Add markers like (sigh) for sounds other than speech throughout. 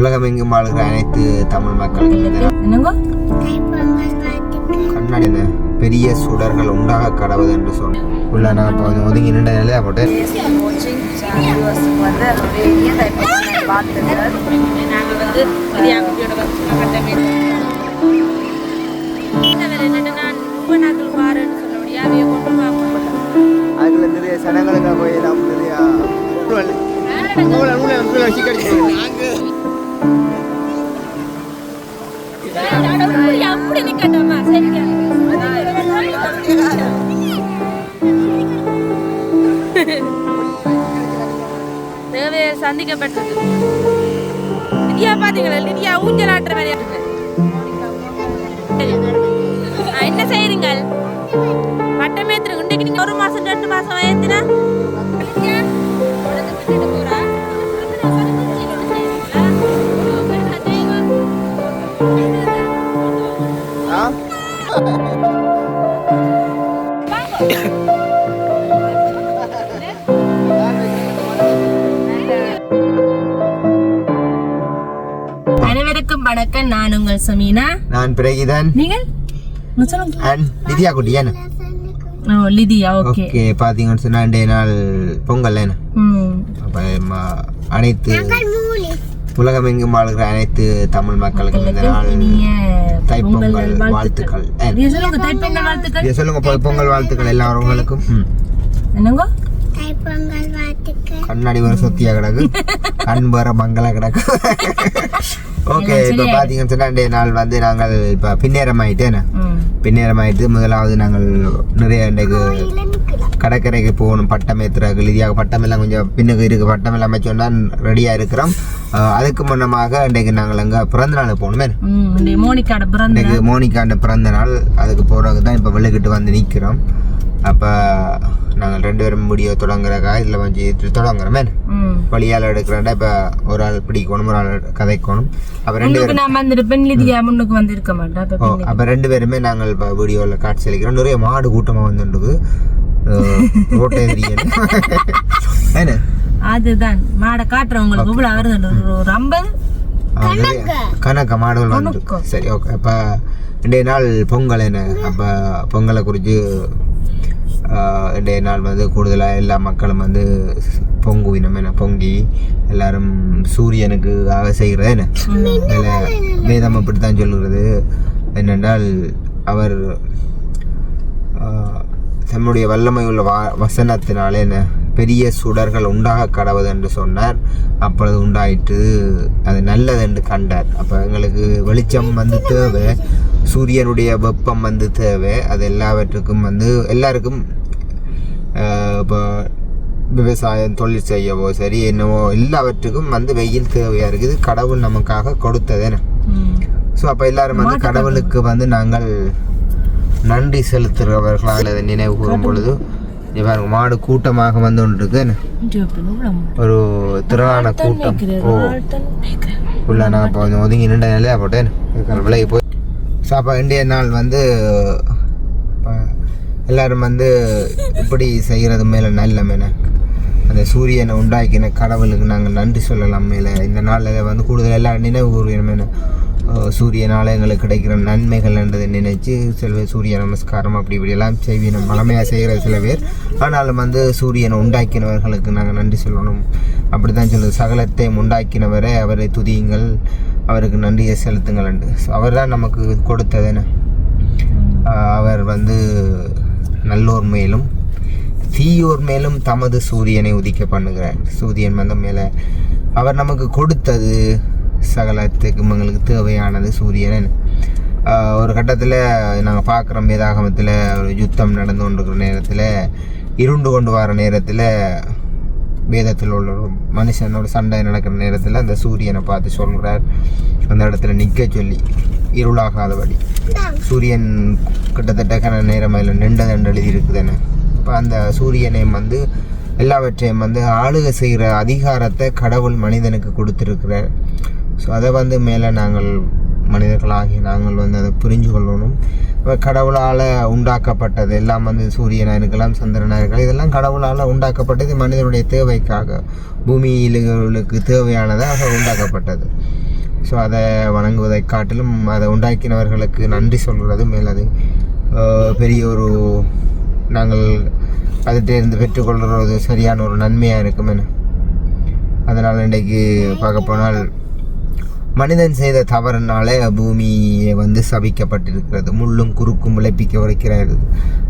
உலகமெங்கும் வாழ்கிற அனைத்து தமிழ் என்னங்கோ? கண்ணாடி பெரிய சுடர்கள் உண்டாக கடவுது என்று சொன்னேன் உள்ள நான் இப்போ கொஞ்சம் ஒதுங்கி நின்ற நிலையா போட்டு. கோச்சிங் வியூவர்ஸுக்கு வந்து அதனுடைய இனிய தைப்பொங்கலை வாழ்த்துக்கள் அப்படி சரிங்க சந்திக்கப்பட்டது. நிதியா பாத்தீங்களா? நிதியா ஊஞ்சல் ஆட்டுற வணக்கம் நான் உங்கள் சமீனா. நான் பிரகிதன். நீங்கள்? நித்யா குட்டி ஏன்னு ஓ லிதியா ஓகே. ஓகே பார்த்தீங்கன்னு சொன்னா ரெண்டே நாள் பொங்கல் என்ன? ம். அப்போ ம- அனைத்து உலகமெங்கும் வாழ்கிற அனைத்து தமிழ் மக்களுக்கும் இந்த நாள் தைப்பொங்கல் பொங்கல் வாழ்த்துக்கள். சொல்லுங்க பொங்கல் வாழ்த்துக்கள். எல்லாருங்களுக்கும். ம். என்னங்கோ? கண்ணாடி வர சொத்தியா கிடக்கு? கண் வர மங்களா கிடக்கு? (laughs) ஓகே இப்போ பார்த்தீங்கன்னு சொன்னா ரெண்டே நாள் வந்து நாங்கள் இப்போ பின்னேரம் ஆயிட்டேன்னு ம். பின்னேரம் ஆயிட்டு முதலாவது நாங்கள் நிறைய இன்றைக்கு கடற்கரைக்கு போகணும். பட்டம் ஏற்றுறாங்க இறுதியாக பட்டம் எல்லாம் கொஞ்சம் பின்னுக்கு இருக்கு பட்டம் எல்லாம் அமைச்சோன்னா ரெடியாக இருக்கிறோம். அதுக்கு முன்னமாக இன்றைக்கு நாங்கள் அங்கே பிறந்த நாள் போகணுமே இன்றைக்கு மோனிகாண்ட பிறந்த நாள். அதுக்கு போகிறதுக்கு தான் இப்போ வெளிக்கிட்டு வந்து நிற்கிறோம் அப்போ நாங்கள் ரெண்டு பேரும் முடிய தொடங்குறக்கா இதில் கொஞ்சம் தொடங்குறோமே. ம். வழியால் எடுக்கிறேன்டா இப்போ ஒரு ஆள் பிடிக்கணும் ஒரு ஆள் கதைக்கணும். அப்போ ரெண்டு முன்னுக்கு நான் வந்திருப்பேன் லிதியா முன்னுக்கு வந்து இருக்க மாட்டேன் அப்ப ஓ. அப்போ ரெண்டு பேருமே நாங்கள் இப்போ வீடியோவில் காட்சி அளிக்கிறோம். நிறைய மாடு கூட்டமாக வந்துருக்கு ரோட்டை என்ன? அதுதான். மாடை காட்டுறவங்களுக்கு இவ்வளவு வருது ஒரு- ஐம்பது கணக்க. மாடுகள் வந்துருக்கு சரி ஓகே. அப்போ இன்றைய நாள் பொங்கல் என்ன? அப்போ பொங்கலை குறித்து இன்றைய நாள் வந்து கூடுதலாக எல்லா மக்களும் வந்து பொங்குவினம் என்ன பொங்கி எல்லாரும் சூரியனுக்கு ஆக செய்கிறது என்ன? அதில் வேதம். அப்படித்தான் சொல்லுகிறது. என்னென்றால் அவர் தம்முடைய வல்லமை உள்ள வா வசனத்தினாலே என்ன பெரிய சுடர்கள் உண்டாக கடவுது என்று சொன்னார். அப்பொழுது உண்டாயிற்று அது நல்லது என்று கண்டார். அப்போ எங்களுக்கு வெளிச்சம் வந்து தேவை. சூரியனுடைய வெப்பம் வந்து தேவை. அது எல்லாவற்றுக்கும் வந்து எல்லாருக்கும் இப்போ விவசாயம் தொழில் செய்யவோ சரி என்னவோ எல்லாவற்றுக்கும் வந்து வெயில் தேவையாக இருக்குது கடவுள் நமக்காக கொடுத்ததேன ம். ஸோ அப்போ எல்லாரும் வந்து கடவுளுக்கு வந்து நாங்கள் நன்றி செலுத்துகிறவர்களாக அதை நினைவு கூறும் பொழுது பாருங்க மாடு கூட்டமாக வந்து இருக்கு இவ்வளவு? ஒரு திரளான கூட்டம். ஓ. உள்ள நான் இப்போ ஒதுங்கி நின்ற நிலையா போட்டேன். இதுக்கான விலகி போய் சாப்பா அப்போ இன்றைய நாள் வந்து இப்ப எல்லாரும் வந்து இப்படி செய்கிறது மேலே நல்ல மேலே அந்த சூரியனை உண்டாக்கின கடவுளுக்கு நாங்கள் நன்றி சொல்லலாம் மேலே. இந்த நாளில் வந்து கூடுதல் எல்லாரும் நினைவு கூறுகிறோம் மேலே. சூரியனால் எங்களுக்கு கிடைக்கிற நன்மைகள் என்றதை நினைச்சு சில சூரிய நமஸ்காரம் அப்படி இப்படி எல்லாம் செய்வினோம் வளமையாக செய்கிற சில பேர். ஆனாலும் வந்து சூரியனை உண்டாக்கினவர்களுக்கு நாங்கள் நன்றி சொல்லணும். அப்படி தான் சொல்லுது. சகலத்தை உண்டாக்கினவரை அவரை துதியுங்கள். அவருக்கு நன்றியை செலுத்துங்கள் என்று. அவர் தான் நமக்கு கொடுத்ததுன்னு அவர் வந்து நல்லோர் மேலும் தீயோர் மேலும் தமது சூரியனை உதிக்க பண்ணுகிறார். சூரியன் வந்து மேலே அவர் நமக்கு கொடுத்தது சகலத்துக்கு எங்களுக்கு தேவையானது சூரியன் ஒரு கட்டத்தில் நாங்கள் பார்க்குறோம் வேதாகமத்தில் ஒரு யுத்தம் நடந்து கொண்டிருக்கிற நேரத்தில் இருண்டு கொண்டு வர நேரத்தில் வேதத்தில் உள்ள ஒரு மனுஷனோட சண்டை நடக்கிற நேரத்தில் அந்த சூரியனை பார்த்து சொல்கிறார் அந்த இடத்துல நிற்க சொல்லி இருளாகாதபடி. சூரியன் கிட்டத்தட்ட கன நேரம் அதில் நின்றதென்று எழுதி இருக்குதுன்னு இப்போ அந்த சூரியனையும் வந்து எல்லாவற்றையும் வந்து ஆளுகை செய்கிற அதிகாரத்தை கடவுள் மனிதனுக்கு கொடுத்துருக்கிறார். ஸோ அதை வந்து மேலே நாங்கள் மனிதர்களாகி நாங்கள் வந்து அதை புரிஞ்சு கொள்ளணும் கடவுளால் உண்டாக்கப்பட்டது எல்லாம் வந்து சூரியனாக இருக்கலாம் சந்திரனாக இருக்கலாம் இதெல்லாம் கடவுளால் உண்டாக்கப்பட்டது மனிதனுடைய தேவைக்காக பூமியிலுக்கு தேவையானதாக உண்டாக்கப்பட்டது. ஸோ அதை வணங்குவதை காட்டிலும் அதை உண்டாக்கினவர்களுக்கு நன்றி சொல்கிறது மேலது பெரிய ஒரு நாங்கள் அதிட்ட இருந்து பெற்றுக்கொள்கிறது சரியான ஒரு நன்மையாக இருக்கும் என அதனால் இன்றைக்கு பார்க்க போனால் மனிதன் செய்த தவறுனாலே பூமியை வந்து சபிக்கப்பட்டிருக்கிறது. முள்ளும் குறுக்கும் விளைப்பிக்க உரைக்கிறார்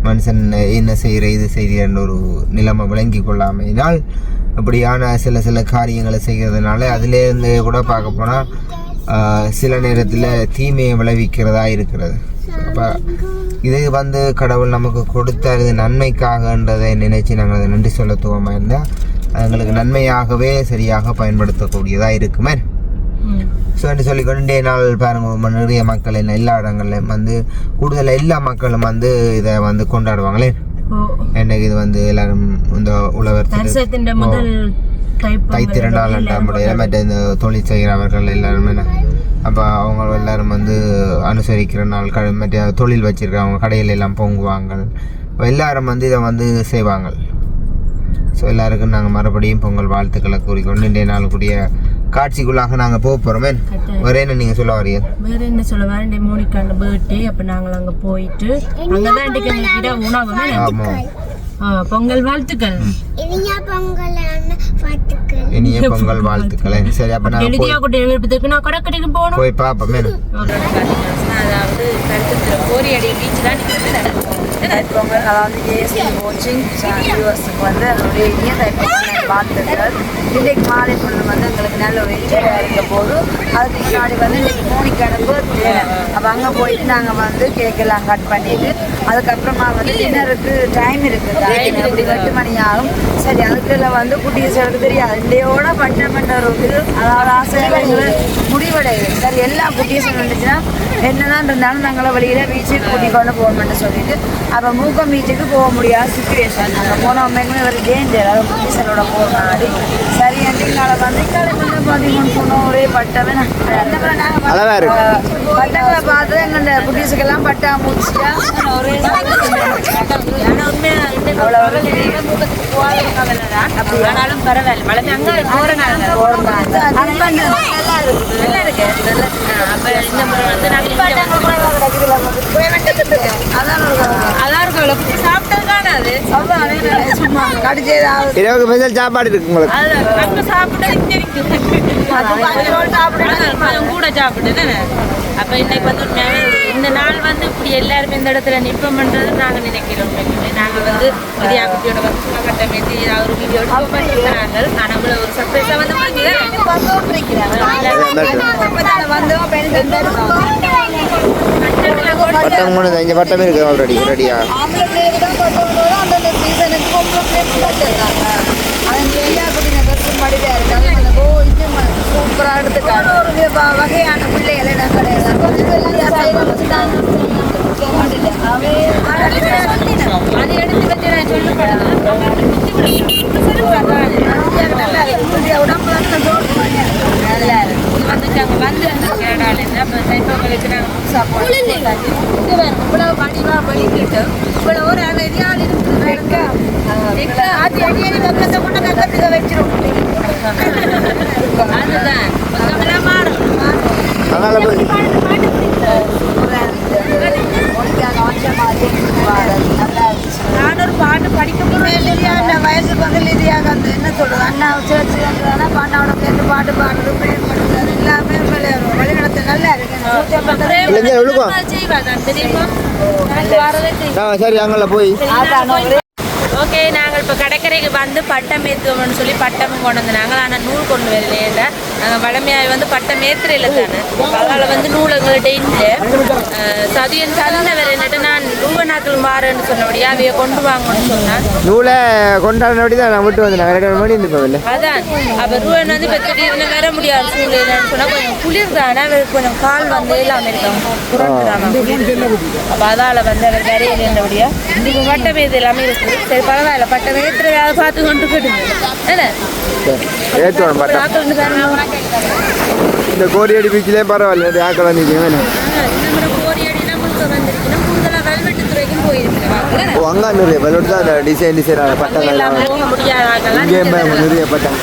மனுஷன் என்ன செய்கிற இது செய்கிற ஒரு நிலைமை விளங்கி கொள்ளாமையினால் அப்படியான சில சில காரியங்களை செய்கிறதுனால அதிலேருந்து கூட பார்க்க போனால் சில நேரத்தில் தீமையை விளைவிக்கிறதா இருக்கிறது. அப்போ இது வந்து கடவுள் நமக்கு கொடுத்த இது நன்மைக்காகன்றதை நினைச்சு நாங்கள் அதை நன்றி சொல்ல துவமாக இருந்தால் எங்களுக்கு நன்மையாகவே சரியாக பயன்படுத்தக்கூடியதாக இருக்குமே. ஸோ என்று சொல்லி கொண்டே நாள் பாருங்க ம- நிறைய மக்கள் என்ன எல்லா இடங்கள்லையும் வந்து கூடுதல் எல்லா மக்களும் வந்து இதை வந்து கொண்டாடுவாங்களே. எனக்கு இது வந்து எல்லாரும் இந்த உழவர் தைத்திருநாள் நம்முடைய மற்ற இந்த தொழில் செய்கிறவர்கள் எல்லாருமே அப்போ அவங்க எல்லாரும் வந்து அனுசரிக்கிற நாள் க மற்ற தொழில் வச்சிருக்கவங்க கடையில் எல்லாம் பொங்குவாங்க எல்லாரும் வந்து இதை வந்து செய்வாங்க ஸோ எல்லாருக்கும் நாங்கள் மறுபடியும் பொங்கல் வாழ்த்துக்களை கூறிக்கொண்டு இன்றைய நாளுக்குரிய காட்சிக்குள்ளாக நாங்கள் போக போகிறோமே வேற என்ன நீங்கள் சொல்ல வரீங்க? வேற என்ன சொல்ல வேற மோனிகாண்ட பர்த்டே அப்ப நாங்கள் அங்க போயிட்டு அங்கதான் இன்றைக்கு எங்ககிட்ட உணவுமே ஆமாம் பொங்கல் வாழ்த்துக்கள். இனிய பொங்கல் வாழ்த்துக்கள். இனிய பொங்கல் வாழ்த்துக்களை. சரி அப்போ நான் எழுதியா கூட எழுப்பதுக்கு நான் கடற்கரைக்கு போகணும். போய் பார்ப்போமே அதாவது கருத்துக்கிற கோரியடி பீச் தான் தைப்பொங்கல் அதாவது ஏஎஸ்டி கோச்சிங் வியூவர்ஸுக்கு வந்து அதனுடைய இனிய தைப்பொங்கல் வாழ்த்துக்கள் இன்றைக்கு மாலை பொழுது வந்து எங்களுக்கு நல்ல ஒரு என்ஜாயாக இருக்க போது அதுக்கு முன்னாடி வந்து இன்றைக்கு மோனிக்கான பர்த்டே அப்போ அங்கே போயிட்டு நாங்கள் வந்து கேக் எல்லாம் கட் பண்ணிட்டு அதுக்கப்புறமா வந்து டின்னருக்கு டைம் இருக்குது அப்படி எட்டு மணி ஆகும். சரி அதுக்குள்ள வந்து குட்டீஸ்களுக்கு தெரியாது இண்டையோட பட்டம் பண்ணுற ஒரு அதாவது ஆசைகள் முடிவடையுது. சரி எல்லா குட்டீஸும் இருந்துச்சுன்னா என்னதான் இருந்தாலும் நாங்கள வழியில பீச்சுக்கு கூட்டிக் கொண்டு போகணும்னு சொல்லிட்டு அப்போ மூக்கம் பீச்சுக்கு போக முடியாத சுச்சுவேஷன் அங்கே போனோமே ஒரு டேஞ்சர் அது குட்டீஸனோட போனாடி சரி எங்களை வந்து இக்காலை வந்து பார்த்தீங்கன்னு சொன்னோம் ஒரே பட்டமே அழகா இருக்கு. பட்டங்களை பார்த்து எங்க குட்டீஸுக்கெல்லாம் பட்டா முடிச்சிட்டா ஒரே ஆனாலும் பரவாயில்ல. மழை அங்க போற நாள் நல்லா இருக்கு. நல்லா அப்ப இந்த முறை வந்து இரவுக்கு ஸ்பெஷல் சாப்பாடு இருக்கு உங்களுக்கு. இருக்கு. கூட சாப்பிட்டு அப்ப இன்னைக்கு வந்து இந்த நாள் வந்து இப்படி எல்லாருமே இந்த இடத்துல நிற்பம்ன்றது நாங்க நினைக்கிறோம். உண்மைக்குமே. நாங்க வந்து வித்யா குட்டியோட வந்து சும்மா கட்டமைத்து ஏதாவது ஒரு வீடியோ நாங்கள் ஆனா இவ்வளவு ஒரு சர்ப்ரைஸா வந்து பட்டம் மூணு இங்கே பட்டம் இருக்கு ஆல்ரெடி ரெடியா சூப்பரா எடுத்துக்காட்டு ஒரு வகையான பிள்ளைகளை நாங்கள் அது எடுத்து வச்சு நான் இவ்வளவு ஒரு ரெடியால் இருக்கு கக்கத்துக்க வச்சிரும் அதுதான் கொஞ்சம் மாறும் அதனால போய் நான் ஒரு பாட்டு படிக்க இல்லையா வயசுக்கு வந்து இல்லையாக அந்த என்ன சொல்றது அண்ணா சேர்த்து வந்ததானா அண்ணாவோட சேர்ந்து பாட்டு பாடுறது பிரேயர் பண்ணுறது எல்லாமே வழிநடத்த நல்லா இருக்கு விழுக்கும் தெரியுமா சரி அங்கே போய். ஓகே நாங்கள் இப்போ கடற்கரைக்கு வந்து பட்டம் ஏற்றுவோம்னு சொல்லி பட்டமும் கொண்டு வந்தாங்க ஆனால் நூல் கொண்டு வரலையேண்டா நாங்கள் வளமையாக வந்து பட்டம் ஏற்றுறையில் தானே. அதனால் வந்து நூல் எங்கள்கிட்ட இல்லை சதியன் தந்தவர் என்னட்டு நான் ரூபநாக்கள் மாறுன்னு சொன்னபடியா அவைய கொண்டு வாங்கன்னு சொன்னான் நூலை கொண்டாடினபடி தான் நான் விட்டு வந்தேன். ரெண்டு மணி இருந்து போகல. அதான். அப்போ ரூபன் வந்து இப்போ திடீர்னு வர முடியாது சூழ்நிலைன்னு சொன்னால் கொஞ்சம் குளிர் தானே. அவருக்கு கொஞ்சம் கால் வந்து எல்லாம் இருக்கும். அப்போ அதால் வந்து அவர் வரையில் இருந்தபடியா இப்போ பட்டம் ஏது எல்லாமே இருக்குது. சரி பரவாயில்ல பட்டம் ஏற்றுறதாவது பார்த்து கொண்டு போயிடுங்க. இந்த கோடியடி பீச்சிலே பரவாயில்ல துறைக்கும் போயிருக்கிறேன் ஓ அங்கே நிறைய பலோட்டு தான் டிசைன் டிசைனான பட்டங்கள் முடியாத இங்கேயும் நிறைய பட்டம்.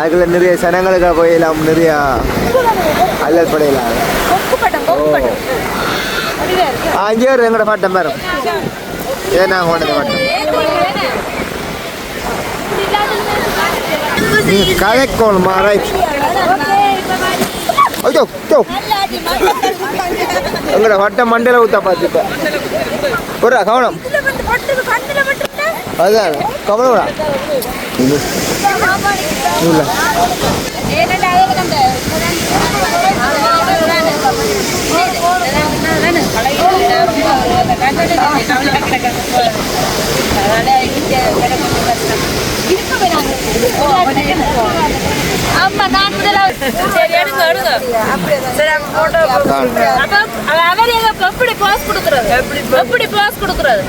அதுக்குள்ள நிறைய சனங்களுக்காக போய் எல்லாம் நிறையா அல்லல் படையில கொக்கு பட்டம் கொக்கு பட்டம். அப்படியே இருக்கு. அங்கே ஒரு எங்கட பட்டம் பேரும் ஏன் நாங்கள் கொண்டது பட்டம். கதைக்கோணுமா ரைட் ஐயோ ஐயோ எங்கட வட்டம் மண்டையில் ஊத்தா பார்த்துப்ப ஒரு கவனம் அதுதான் கவனம்டா இல்லை ஆமா நான் சரி எடுங்க எடுங்க சரி போட்டோ அவர் எங்க எப்படி பாஸ் கொடுக்குறது எப்படி எப்படி பாஸ் கொடுக்கறது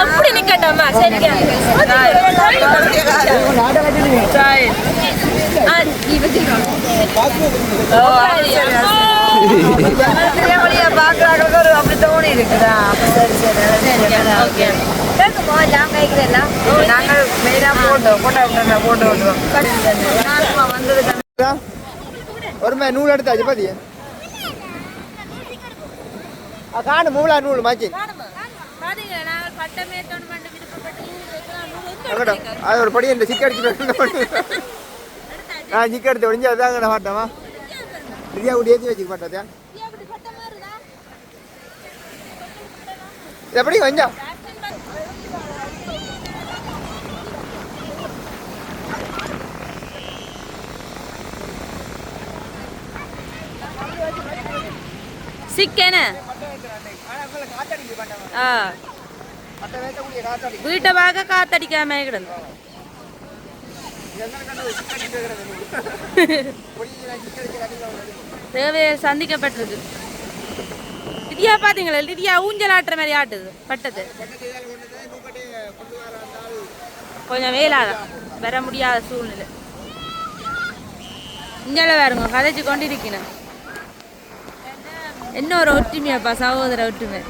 அப்படி நிக்கட்டாமா சரிங்க சரி. ஆ, நீ வச்சுக்கோ. ஓ, பாக்குறாங்களுக்கு ஒரு அப்படி தோணி இருக்குதா சரி சரி கேட்குமோ எல்லாம் கேட்குறேன் நாங்கள் மெயினாக போட்டோ போட்டோ விட்டுறோம் போட்டோ விட்டுருவோம் வந்தது ஒரு நூல் எடுத்தாச்சு பாத்தியா காணு மூலா நூல் மாச்சி அது ஒரு படி இந்த சிக்க அடிச்சு நான் சிக்க எடுத்து ஒடிஞ்சு அதுதான் நான் மாட்டேமா? இந்தியா கூட ஏற்றி வச்சுக்க மாட்டேன் எப்படி கொஞ்சம் சிக்கன ஆ வீட்டை பார்க்க காத்தடிக்காம கிடந்து தேவையை சந்திக்கப்பட்டிருக்கு. லிதியா பார்த்தீங்களா லிதியா ஊஞ்சல் ஆட்டுற மாதிரி ஆட்டுது பட்டது. கொஞ்சம் வேலாதான் வர முடியாத சூழ்நிலை. இங்கே வேறுங்க கதைச்சு கொண்டு இருக்கணும் என்ன ஒரு ஒற்றுமையாப்பா சகோதர ஒற்றுமை.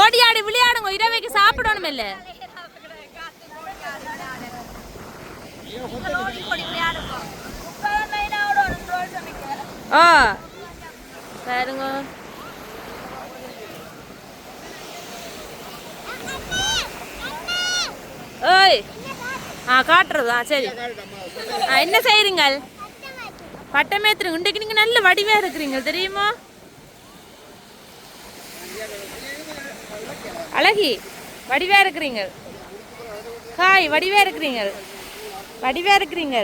ஓடி ஆடி விளையாடுங்க இரவைக்கு சாப்பிடணும் இல்லை ஆ. பாருங்க. ஓய் ஆ காட்டுறதா? சரி. ஆ என்ன செய்றீங்க பட்டமேத்துறீங்க இன்றைக்கு நீங்க நல்ல வடிவா இருக்கிறீங்க தெரியுமா? அழகி வடிவா இருக்கிறீங்க காய் வடிவா இருக்கிறீங்க வடிவா இருக்கிறீங்க.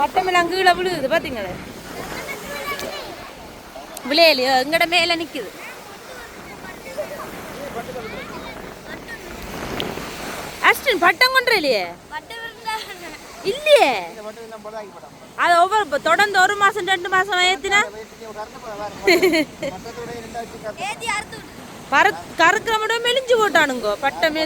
பட்டமெல்லாம் கீழே விழுகுது பாத்தீங்களா? விளையலையோ? எங்கட மேல நிக்குது. அஸ்டின் பட்டம் கொன்ற இல்லையே? இல்லையே அது ஒவ்வொரு இப்ப தொடர்ந்து ஒரு மாசம் ரெண்டு மாசம் ஏத்தினா? பற கறக்கிற மட்டும் மெலிஞ்சு போட்டானுங்கோ பட்டம்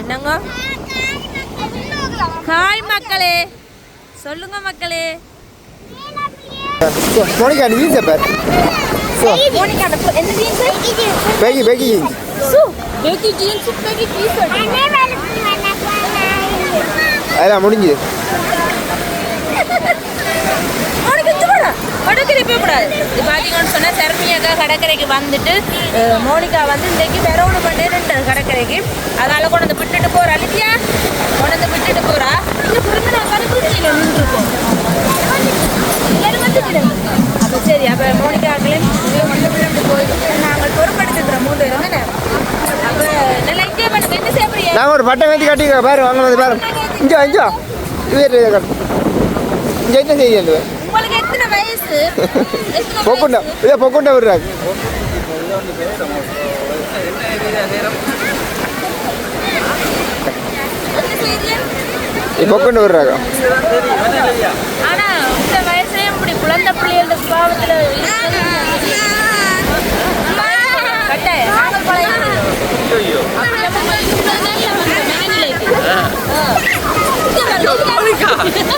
என்னங்க? ஹாய் மக்களே. சொல்லுங்க மக்களே. மோனிகா நீ வீச பார். So baggy baggy. சு. பேக்கி ஜீன்ஸ் பேக்கி டீ-ஷர்ட் அதெல்லாம் முடிஞ்சுது உனக்கு இது வேணாம். கடற்கரை போகக்கூடாது இது பார்த்தீங்கன்னு சொன்னால் சர்மியாக்கா கடற்கரைக்கு வந்துட்டு மோனிகா வந்து இன்றைக்கு பண்ணி ரெண்டு கடற்கரைக்கு. அதனால கொண்டு வந்து விட்டுட்டு போறா இல்லையா கொண்டு வந்து விட்டுட்டு போறா. இங்கே பிறந்து நான் கருக்குச்சியில் நின்றுருக்கோம் எல்லாரும் வந்துட்டு சரி அப்போ மோனிகாக்களே நாங்கள் பொறுப்படுத்துக்கிறோம் மூணு பேரும். தானே அப்போ நல்லா என்ன செய்ய போறீங்க? நான் ஒரு பட்டம் ஏற்றி கட்டிக்க பாரு வாங்க வந்து பாரு. இஞ்சோ இஞ்சோ இது இங்கே என்ன செய்யுது உங்களுக்கு எத்தனை வயசு? பொக்குண்டா? இதே பொக்குண்டா விடுறாங்க? பொக்குண்டு விடுறாங்க குழந்தை பிள்ளைகளோட சுபாவத்தில்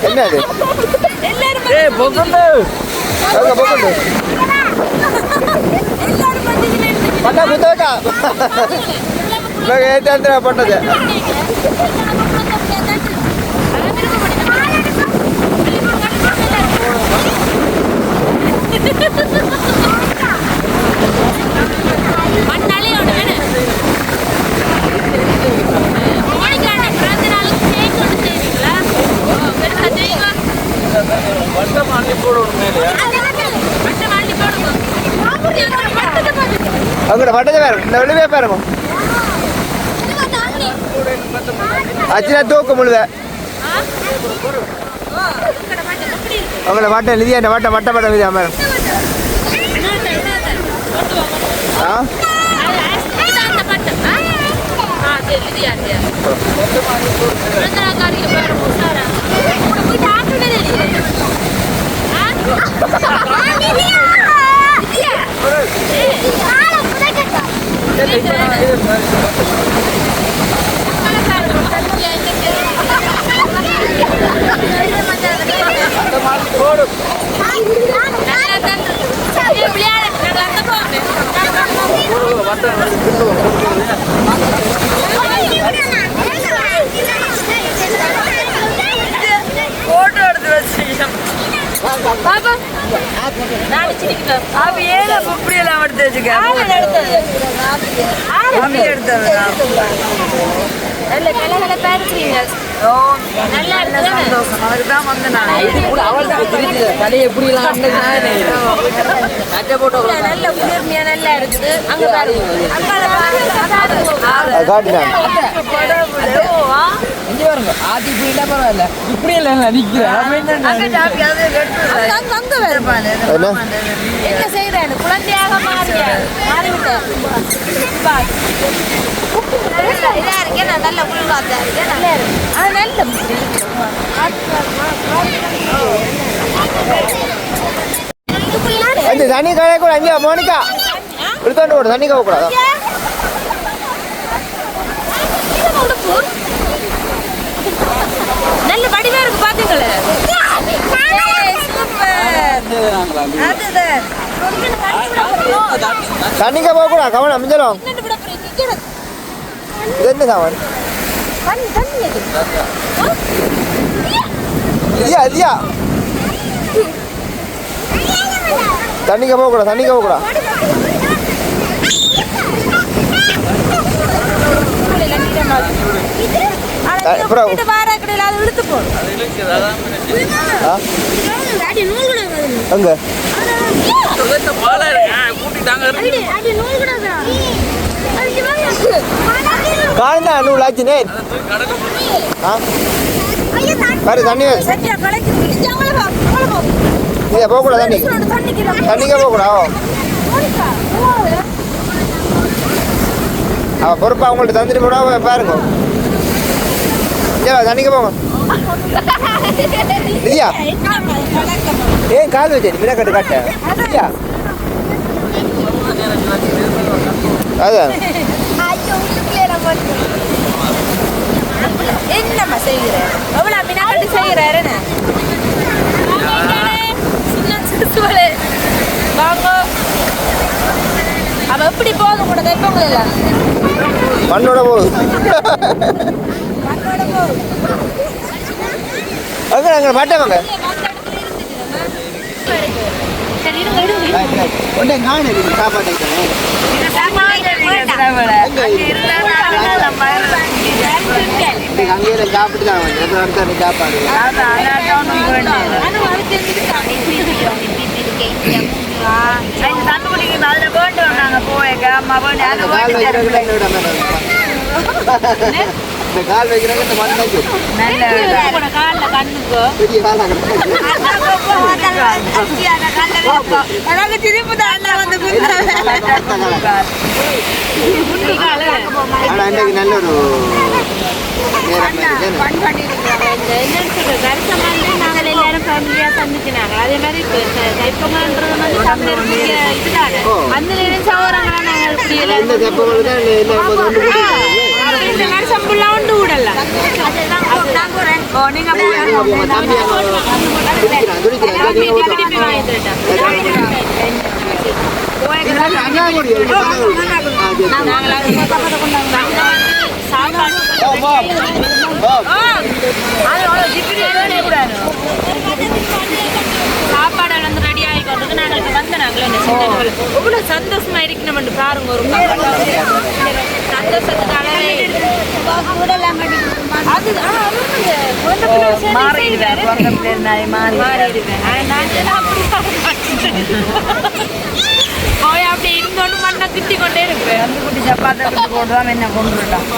என்னது? ஏய் பொகந்து அங்க அங்கட வட்டத்தை பாருங்க இந்த வெளியே பாருங்க. அச்சுனா தூக்க முழுத. அவங்கள வட்டம் எழுதியா இந்த வட்டம் வட்ட பட்டம் எழுதியா மேடம். ஆ போட்டோ எடுத்து வச்சிருக்கேன் பாப்பா நான் சிரிக்கிறேன் அப்ப ஏழை இப்படி எல்லாம் எடுத்து வச்சுக்க எடுத்தது. எடுத்தது. நல்ல கலகல பேருக்கிறீங்க சந்தோஷம் அதுக்கு தான் வந்து நான் அவள் தான் தலையை எப்படிலாம் அட்டை போட்டோ நல்ல குளிர்மையா நல்லா இருக்குது அங்க பாருங்க இங்கே இப்படி இல்லை பரவாயில்ல இப்படி இல்லை என்ன அங்க ஜாபி அது எடுத்து அங்க அங்க வருமானு என்ன என்ன செய்யறேன் குழந்தையாக மாறிய மாறிவிட்டேன் இதா இருக்கேன் நான் நல்ல குளிர் காத்தா இருக்கேன் நல்லா இருக்கு ஆனா நல்ல அந்த தண்ணி கடைய கூட அஞ்சா மோனிகா? எடுத்தாண்டு போடு தண்ணி கவ கூடாது நல்ல வடிவா இருக்கு பாத்தீங்களே அதுதான். தண்ணி கவ கூட கவனம் அமைஞ்சலாம் இது என்ன சாமான் இல்லையா இல்லையா தண்ணி கவ கூட தண்ணி கவ கூட அப்புறம் இழுத்து போடும் அங்க ஆ? பாரு தண்ணி. வருது. சரியா கலக்கி நீங்க போக கூடாது தண்ணி. தண்ணிக்கே போக கூடாது அவ பொறுப்பா அவங்கள்ட்ட தந்துட்டு போனா பாருங்க. ஏன் தண்ணிக்கு போங்க இல்லையா ஏன் கால் வச்சு மின கட்டு காட்ட. இல்லையா அதான். என்னம்மா செய்கிற எவ்வளோ மினாக்கட்டு செய்கிறாரு வாங்க. அவ எப்படி போக கூட தைப்பவங்க எல்லாம் மண்ணோட போகுது அங்க அங்க இருங்க இருங்க ஒன்றே காண சாப்பாடு அங்கேயே சாப்பிட்டு தான் வந்து சாப்பாடு வைக்கிறாங்க இந்த கால் வைக்கிறாங்க இந்த காலில் கண்ணுக்கு பெரிய ஆனால் இன்றைக்கு நல்ல ஒரு இருக்குது என்னன்னு சொல்றது வருஷம் வந்து நாங்கள் எல்லாரும் ஃபேமிலியாக சந்திச்சினாங்க அதே மாதிரி தைப்பங்கன்றது வந்து தமிழர்களுடைய இதுதானே. அந்த நாங்கள் இப்படி இந்த எல்லாம் தெப்பங்களுக்கு தான் இல்லை ஒன்று கூட்டிட்டு இந்த வருஷம் கம்புலாம் உண்டு விடல நான் போறேன் ஓ நீங்க திருப்பி வாங்கி தரட்டா சாப்பாடு வந்து ரெடி ஆகி கொண்டு நாங்கள் வந்து நாங்கள் என்ன செஞ்சோம் எவ்வளோ சந்தோஷமா இருக்கணும் பாருங்க ஒரு சந்தோஷத்துக்கு அளவே இல்லை. அது மாறிடுவேன். மாறிடுவேன் நான் அப்படி. போய் அப்படி இருந்தோன்னு மண்ணை கொண்டே இருப்பேன். வந்து குட்டி சப்பாத்தை என்ன கொண்டு விட்டான்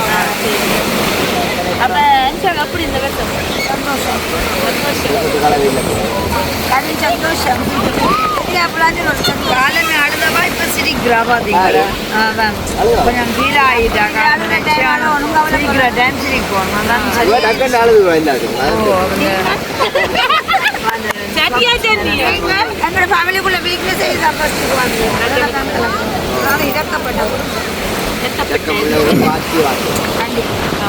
அப்ப அன்ஷாக்கு அப்படி இந்த வருஷம் சந்தோஷம். கண்ணி சந்தோஷம். காலமே அடுத்தவா இப்ப சிரிக்கிறா பாத்தீங்களா அதான் கொஞ்சம் ஃபீல் ஆயிட்டா சிரிக்கிற டைம் சிரிப்போம் எங்களோட ஃபேமிலிக்குள்ள வீக்னஸ் தான் ஃபர்ஸ்ட்டுக்கு வந்து நாங்கள் இறக்கப்பட்டோம். அனிஷா அவ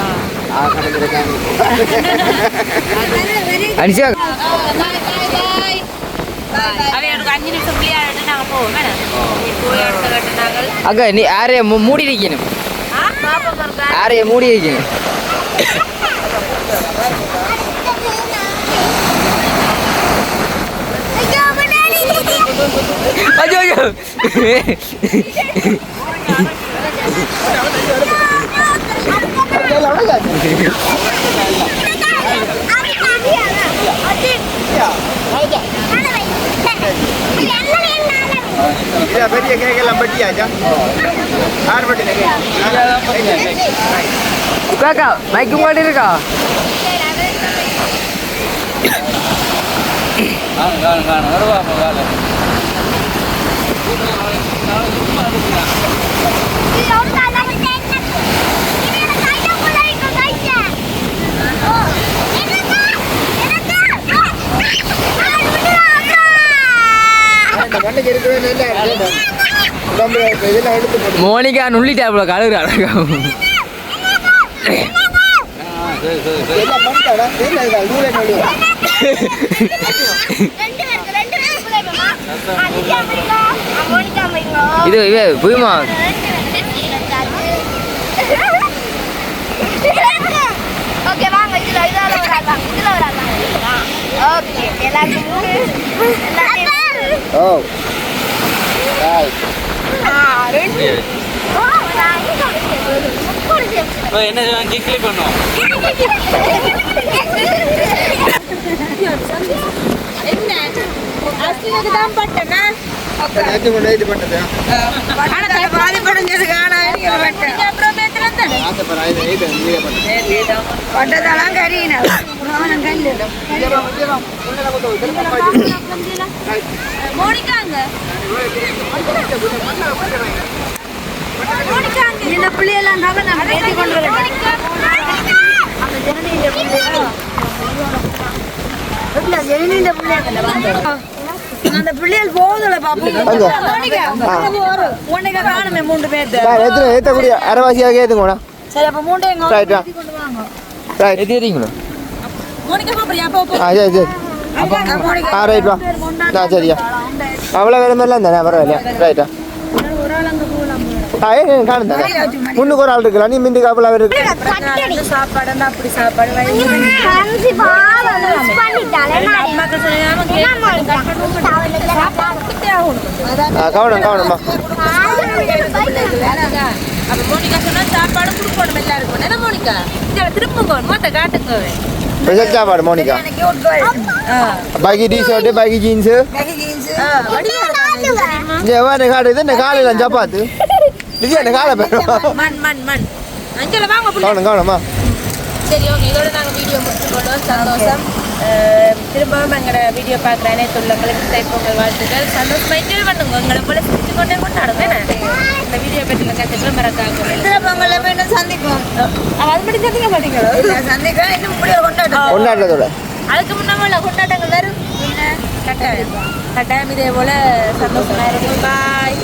எனக்கு அஞ்சு நிமிஷம் ஃப்ரீயா எடுத்து நாங்க போவோம் வேணாம் நீ போய் அடுத்த கட்ட நாங்கள் அக்கா நீ யாரைய மூ- மூடி இருக்கணும் பாப்பா இருக்கா யாரைய மூடி இருக்கணும் ஐயோ ஐயோ பெரிய கேக்கெல்லாம் பட்டியாச்சா ஆறு பட்டி அக்கா மைக்கு மாட்டி இருக்கா மண்ணுக்கு இருக்கவே நல்லா இருக்கு உடம்புல இதெல்லாம் எடுத்து போட்டு மோனிகா நுள்ளிட்டா இவ்வளோ கழுகுறா எல்லாம் இது இவே புரியுமா ஓகே வாங்க இதுல இதால ஒரு இதுல ஒரு ஓகே எல்லாரும் எல்லாரும் ராய் ரெண்டு ஓ நான் என்ன கிளிக் பண்ணுவோம் என்ன அஸ்வினுக்கு தான் பட்டனா நேற்று கொண்டு இது பண்ணது ஆனா பாதிப்படைஞ்சது காணா அப்புறம் பேத்துல தானே ஆசைப்படுறேன் இது இது நீங்க பண்ணு பட்டதெல்லாம் கறியினா மோனிகாங்க. இந்த பிள்ளையெல்லாம் தான் நம்ம ஏற்றி கொண்டு வரேன். பிள்ளைகள் அந்த பிள்ளைகள் போகுதுல பாப்போம். உன்னைக்கு காணுமே மூன்று பேர்த்து. எத்தனை ஏற்றக்கூடிய அரைவாசியாக ஏற்றுங்கண்ணா சரி அப்ப மூன்று எங்க ரைட்டா ரைட் எதிரீங்களோ மோனிகா போறியா போ போ. ஆ சரி சரி. ஆ ரைட் வா ஆ சரியா அவ்வளோ வேலை மாதிரிலாம் தானே பரவாயில்லையா ரைட்டா முன்னுக்கு ஒரு ஆள் இருக்கலாம் நீ மிந்தி காப்பில் அவர் இருக்கு அப்படி சாப்பாடு கவனம் கவனம்மா மோனிகா சொன்னா சாப்பாடு கொடுக்கணும் எல்லாருக்கும் என்ன மோனிகா மொத்த ஸ்பெஷல் சாப்பாடு மோனிகா பாக்கி டி ஷர்ட்டு பாக்கி ஜீன்ஸு எவ்வளோ காடு இது என்ன காலையில் சப்பாத்து இது என்ன காலை புள்ள. கவனம் கவனம்மா சரி ஓகே இதோட நாங்கள் வீடியோ முடிச்சுக்கொண்டோம் சந்தோஷம் திரும்பவும் எங்களோட வீடியோ பார்க்குற அனைத்து உள்ளவங்களுக்கு தைப்பொங்கல் வாழ்த்துக்கள் சந்தோஷமா என்ஜாய் பண்ணுங்க உங்களை போல சிரிச்சு கொண்டே கொண்டாடுங்க? இந்த வீடியோ பற்றின கருத்துக்களை மறக்காம சித்திரை பொங்கல்ல மீண்டும் சந்திப்போம் அது மட்டும் சந்திக்க மாட்டீங்களோ இல்ல, சந்திக்க இன்னும் முடிய கொண்டாடும் கொண்டாடுறதோட அதுக்கு முன்னாடி கொண்டாட்டங்கள் வரும் கட்டாயம் கட்டாயம் இதே போல சந்தோஷமா இருக்கும் பாய்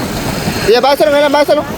ஏ பாசனம் வேணாம் பாசனம்